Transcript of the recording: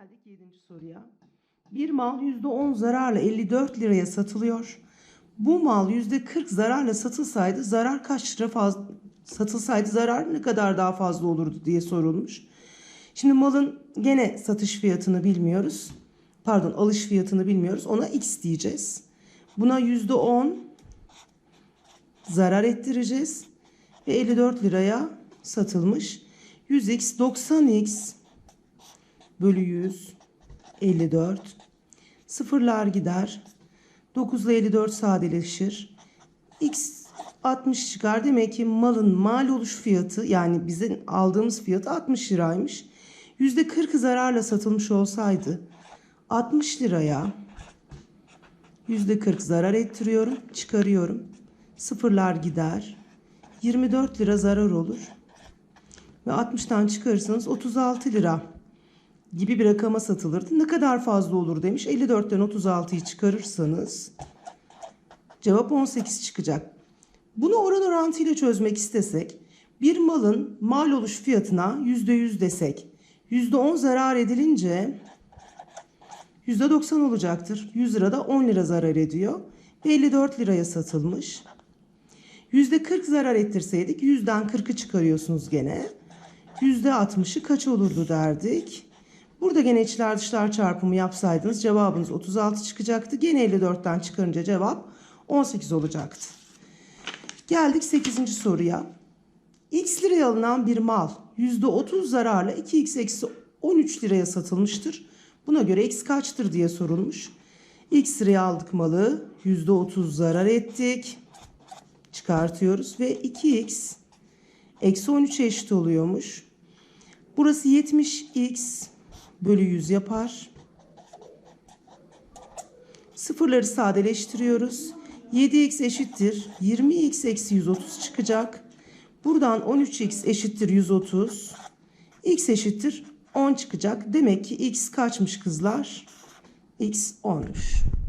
Geldik 7. soruya. Bir mal %10 zararla 54 liraya satılıyor. Bu mal %40 zararla satılsaydı zarar kaç lira fazla satılsaydı zarar ne kadar daha fazla olurdu diye sorulmuş. Şimdi malın gene satış fiyatını bilmiyoruz. Pardon alış fiyatını bilmiyoruz. Ona x diyeceğiz. Buna %10 zarar ettireceğiz. Ve 54 liraya satılmış. 100x 90x bölü 100 54 sıfırlar gider. 9 ile 54 sadeleşir. X 60 çıkar. Demek ki malın mal oluş fiyatı yani bizim aldığımız fiyatı 60 liraymış. %40 zararla satılmış olsaydı 60 liraya %40 zarar ettiriyorum çıkarıyorum. Sıfırlar gider. 24 lira zarar olur. Ve 60'tan çıkarırsanız 36 lira gibi bir rakama satılırdı. Ne kadar fazla olur demiş. 54'ten 36'yı çıkarırsanız cevap 18 çıkacak. Bunu oran orantıyla çözmek istesek bir malın mal oluş fiyatına %100 desek %10 zarar edilince %90 olacaktır. 100 lirada 10 lira zarar ediyor. Ve 54 liraya satılmış. %40 zarar ettirseydik 100'den 40'ı çıkarıyorsunuz gene. %60'ı kaç olurdu derdik. Burada gene içler dışlar çarpımı yapsaydınız cevabınız 36 çıkacaktı. Gene 54'ten çıkarınca cevap 18 olacaktı. Geldik 8. soruya. X liraya alınan bir mal %30 zararla 2x eksi 13 liraya satılmıştır. Buna göre x kaçtır diye sorulmuş. X liraya aldık malı %30 zarar ettik. Çıkartıyoruz ve 2x eksi 13 eşit oluyormuş. Burası 70x bölü 100 yapar. Sıfırları sadeleştiriyoruz. 7x eşittir 20x eksi 130 çıkacak. Buradan 13x eşittir 130. x eşittir 10 çıkacak. Demek ki x kaçmış kızlar? x 10'muş.